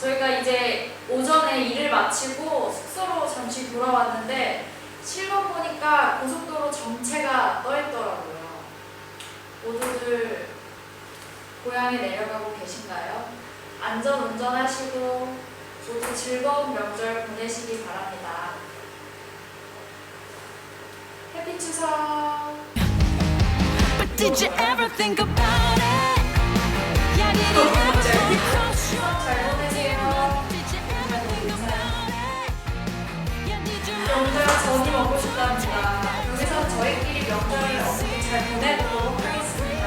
저희가 이제 오전에 일을 마치고 숙소로 잠시 돌아왔는데 실검 보니까 고속도로 정체가 떠 있더라고요. 모두들 고향에 내려가고 계신가요? 안전 운전하시고 모두 즐거운 명절 보내시기 바랍니다. 해피 추석! But 명절 전이 먹고 싶답니다. 여기서 저희끼리 명절을 어떻게 잘 보내보도록 하겠습니다.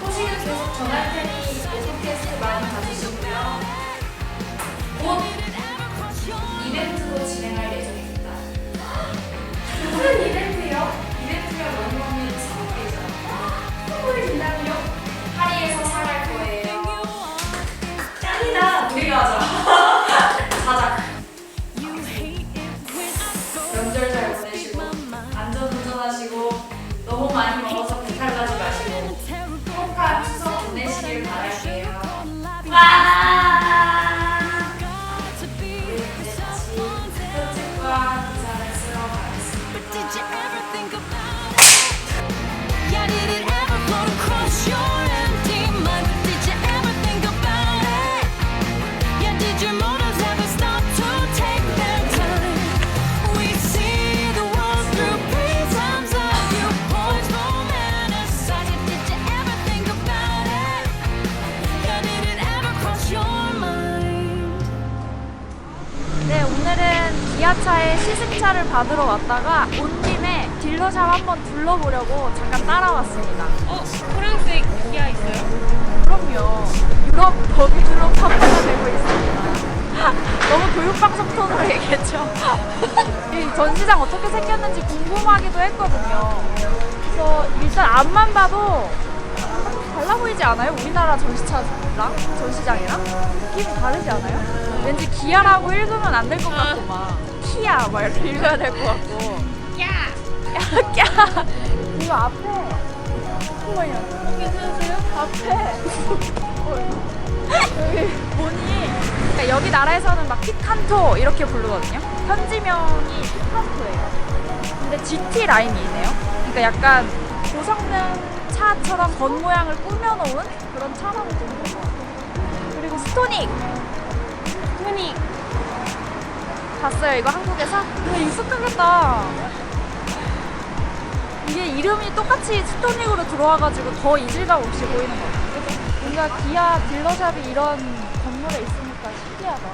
소식은 계속 전할 테니 오픈 테스트 많이 봐주시고요. 곧 이벤트도 진행할 예정입니다. 무슨 이벤트 승차를 받으러 왔다가 온 김에 딜러샵 한번 둘러보려고 잠깐 따라왔습니다. 어, 프랑스에 기아 있어요? 그럼요. 유럽 버기주로 판매가 되고 있습니다. 너무 교육방송 톤으로 얘기했죠. 이 전시장 어떻게 생겼는지 궁금하기도 했거든요. 그래서 일단 앞만 봐도 달라 보이지 않아요? 우리나라 전시차랑 전시장이랑 느낌이 다르지 않아요? 왠지 기아라고 읽으면 안 될 것 같고 막 키야 막 이렇게 읽어야 될 것 같고. 야! 야, 야. 이거 앞에. 어머야 괜찮으세요? 앞에. 여기 보니 그러니까 여기 나라에서는 막 피칸토 이렇게 부르거든요. 현지명이 피칸토예요. 근데 GT 라인이네요. 그러니까 약간 고성능 차처럼 겉 모양을 꾸며놓은 그런 차라고 보는 것 같아요. 그리고 스토닉. 토닉. 봤어요 이거 한국에서? 근데 익숙하겠다 이게 이름이 똑같이 스토닉으로 들어와가지고 더 이질감 없이 보이는 것 같아요 뭔가 기아 딜러샵이 이런 건물에 있으니까 신기하다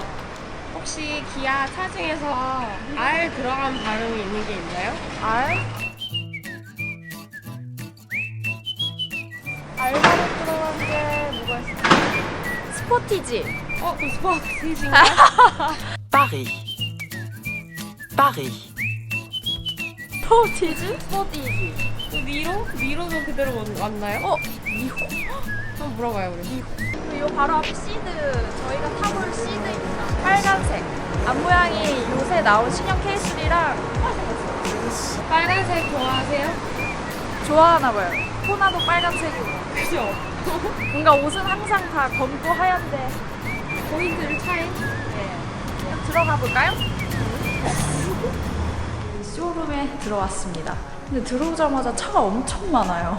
혹시 기아 차 중에서 R 들어간 발음이 있는 게 있나요? R? R바로 들어간 게 뭐가 있어? 스포티지 어, 그 스포츠인가? Paris. Paris. 스포티지? 스포티지 그 미로? 미로도 그대로 왔- 왔나요? 어? 미호? 한번 물어봐요, 우리. 그리고 바로 앞에 시드 저희가 타볼 시드입니다 빨간색 앞모양이 요새 나온 신형 K3랑 빨간색 좋아하세요? 좋아하나 봐요 코나도 빨간색이고 그죠? 뭔가 옷은 항상 다 검고 하얀데 포인트를 차이? 네. 그럼 들어가 볼까요? 쇼룸에 들어왔습니다. 근데 들어오자마자 차가 엄청 많아요.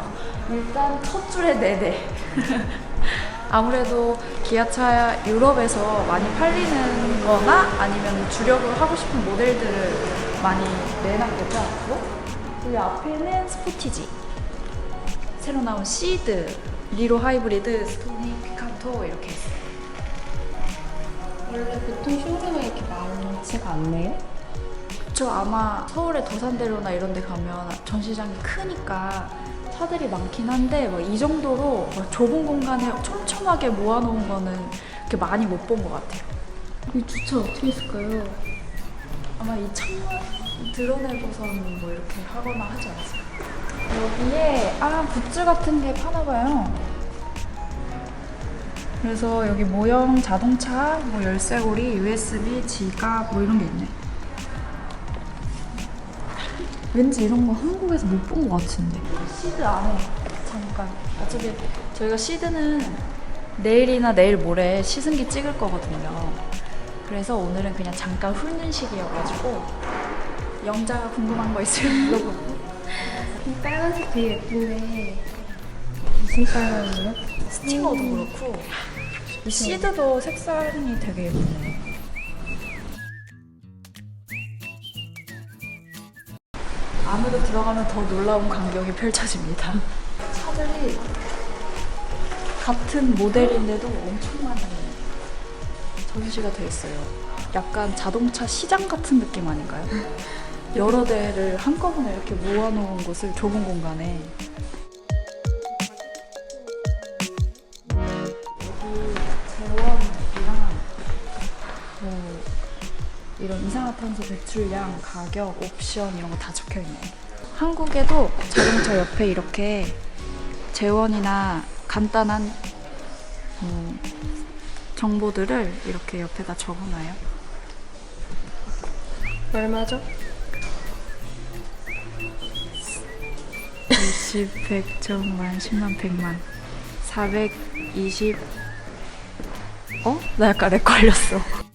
일단 첫 줄에 4대. 아무래도 기아차 유럽에서 많이 팔리는 거나 아니면 주력으로 하고 싶은 모델들을 많이 내놨겠죠? 여기 앞에는 스포티지. 새로 나온 시드, 리로 하이브리드, 스토닉, 피칸토 이렇게 있어요. 원래 보통 쇼룸에 이렇게 많지가 않네요? 저 아마 서울의 도산대로나 이런 데 가면 전시장이 크니까 차들이 많긴 한데 막 이 정도로 막 좁은 공간에 촘촘하게 모아놓은 거는 이렇게 많이 못 본 것 같아요. 이 주차 어떻게 했을까요? 아마 이 창문 드러내고선 뭐 이렇게 하거나 하지 않았을까? 여기에 아 굿즈 같은 게 파나 봐요. 그래서 여기 모형 자동차, 뭐 열쇠고리, USB, 지갑 뭐 이런 게 있네. 왠지 이런 거 한국에서 못 본 것 같은데. 시드 안에 잠깐. 어차피 저희가 시드는 내일이나 내일 모레 시승기 찍을 거거든요. 그래서 오늘은 그냥 잠깐 훑는 식이어가지고 영자가 궁금한 거 있으면 물어보고 이 빨간색 되게 예쁜데 무슨 빨간이요? 스팅어도 그렇고 이 시드도 색상이 되게 예쁘네요. 들어가면 더 놀라운 광경이 펼쳐집니다. 차들이 같은 모델인데도 엄청 많이 전시가 돼 있어요. 약간 자동차 시장 같은 느낌 아닌가요? 여러 대를 한꺼번에 이렇게 모아놓은 곳을 좁은 공간에 재원이랑 뭐 이런 이산화탄소 배출량, 가격, 옵션 이런 거 다 적혀 있네요. 한국에도 자동차 옆에 이렇게 재원이나 간단한 뭐 정보들을 이렇게 옆에다 적어놔요. 얼마죠? 20, 100, 1000만, 10만, 100만 420 어? 나 약간 렉 걸렸어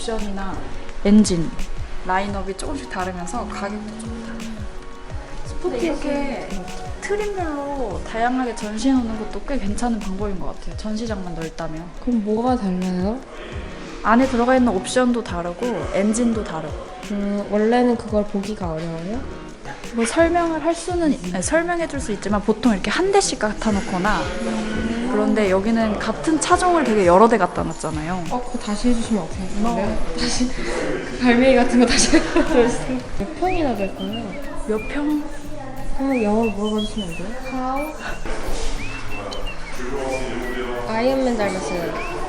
옵션이나 엔진 라인업이 조금씩 다르면서 가격도 좀 다르요 스포티 이렇게 트림별로 다양하게 전시해 놓는 것도 꽤 괜찮은 방법인 것 같아요 전시장만 넓다면 그럼 뭐가 달라요? 안에 들어가 있는 옵션도 다르고 엔진도 다르고 음, 원래는 그걸 보기가 어려워요? 뭐 설명을 할 수는 네, 설명해 줄 수 있지만 보통 이렇게 한 대씩 갖다 놓거나 그런데 여기는 같은 차종을 되게 여러 대 갖다 놨잖아요. 어, 그거 다시 해주시면 어떻게 할까요? 다시 그 갈매기 같은 거 다시 해주세요. 몇 평이나 될까요? 몇 평? 한번 영어로 물어봐 주시면 안 돼요? How? 아이언맨 닮았어요.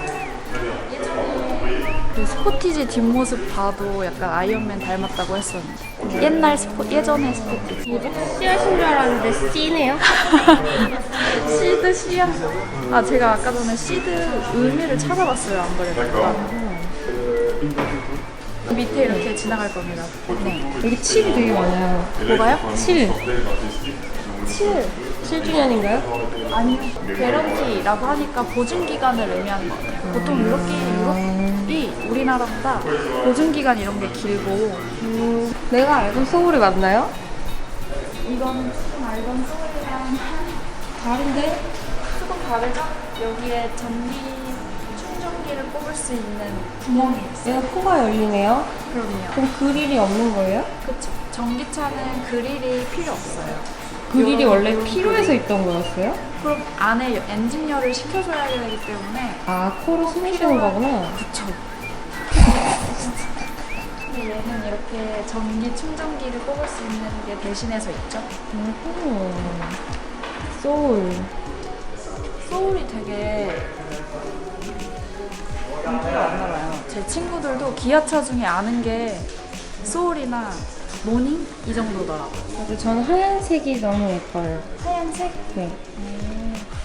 그 스포티지 뒷모습 봐도 약간 아이언맨 닮았다고 했었는데 옛날 스포 예전의 스포티지 뭐죠? 씨하신 줄 알았는데 씨네요? 시드 씨야. 아 제가 아까 전에 시드 의미를 찾아봤어요 안 그래도 밑에 이렇게 지나갈 겁니다. 네. 여기 칠이 되게 많아요. 뭐가요? 칠. 7 7주년인가요? 아니요. 개런티라고 하니까 보증 기간을 의미하는 것 같아요. 보통 유럽기 유럽이 우리나라보다 보증 기간 이런 게 길고 음, 내가 알던 소울이 맞나요? 이거는 조금 알던 소리랑 다른데? 조금 다르죠? 여기에 전기 충전기를 꼽을 수 있는 구멍이 있어요. 얘가 코가 열리네요. 그럼요. 그럼 그릴이 없는 거예요? 그쵸. 전기차는 그릴이 필요 없어요. 그릴이 요런- 원래 필요해서 있던 거였어요? 그럼 안에 엔진열을 식혀줘야 되기 때문에 아, 코로 숨을 쉬는 거구나. 그쵸. 근데 얘는 이렇게 전기 충전기를 꼽을 수 있는 게 대신해서 있죠. 음. 소울. 소울이 되게 인기가 많나 봐요. 제 친구들도 기아차 중에 아는 게 소울이나 모닝 이 정도더라고요. 맞아, 저는 하얀색이 너무 예뻐요. 하얀색? 네.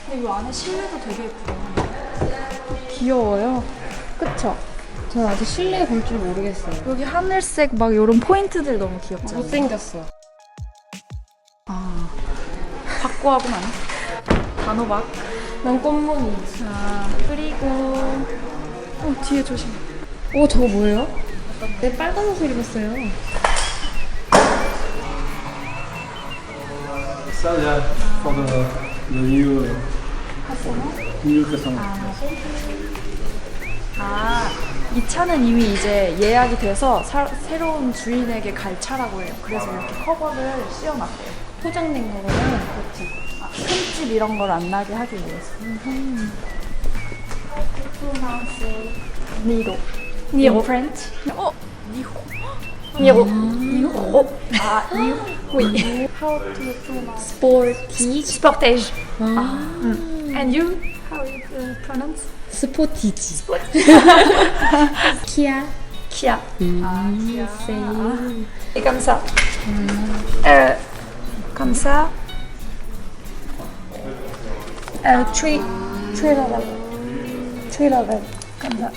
근데 이 안에 실내도 되게 예쁘다. 귀여워요. 그쵸? 저는 아직 실내 볼 줄 모르겠어요. 여기 하늘색 막 이런 포인트들 너무 귀엽잖아요. 못생겼어. 나네. 단호박. 난 꽃무늬. 아, 그리고 어 뒤에 조심. 오, 저거 뭐예요? 내 빨간 옷을 입었어요. Ça, new, uh, new customer. 아, 이 차는 이미 이제 예약이 돼서 사- 새로운 주인에게 갈 차라고 해요. 그래서 이렇게 커버를 씌워놨대요. 포장된 거구나. 그렇지. 아, 흠집 이런 걸 안 나게 하기 위해서. 니로. 니오 프렌치. 어? 니호. 니호. 니호. 아, 니호. How to pronounce? Sporty. Sportage. 아. 음. And you? How you uh, pronounce? 스포티지. 키아. Kia. Ah, Kia. Et comme ça. Euh, comme ça. Euh, three, three level. Three level. Comme ça.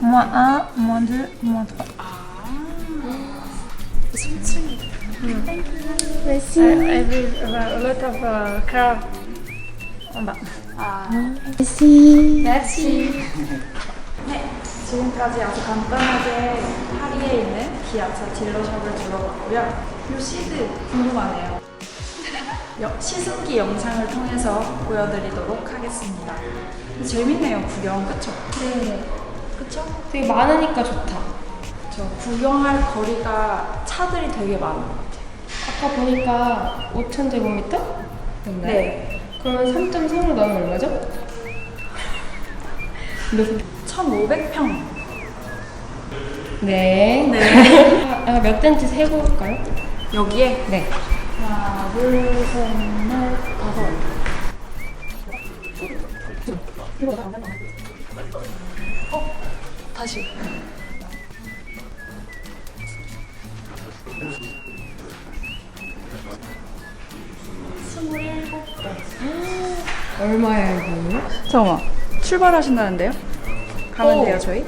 Moins 1, moins 2, moins 3. Every a lot of uh, crowd. 아, Merci. merci. 네, 지금까지 아주 간단하게 파리에 있는 기아차 딜러샵을 둘러봤고요. 이 시드 궁금하네요. 여- 시승기 영상을 통해서 보여드리도록 하겠습니다. 재밌네요, 구경. 그쵸? 네. 그쵸? 되게 많으니까 좋다. 저 구경할 거리가 차들이 되게 많은 것 같아요. 아까 보니까 5,000제곱미터? 네. 그러면 3.3으로 나오면 얼마죠? 1,500평. 네. 네. 아, 몇 대인지 세고 볼까요? 여기에 네. 하나, 둘, 셋, 넷, 다섯. 어? 다시. 스물일곱 대. 얼마야, 이거? 잠깐만. 출발하신다는데요? 가면 오. 돼요, 저희?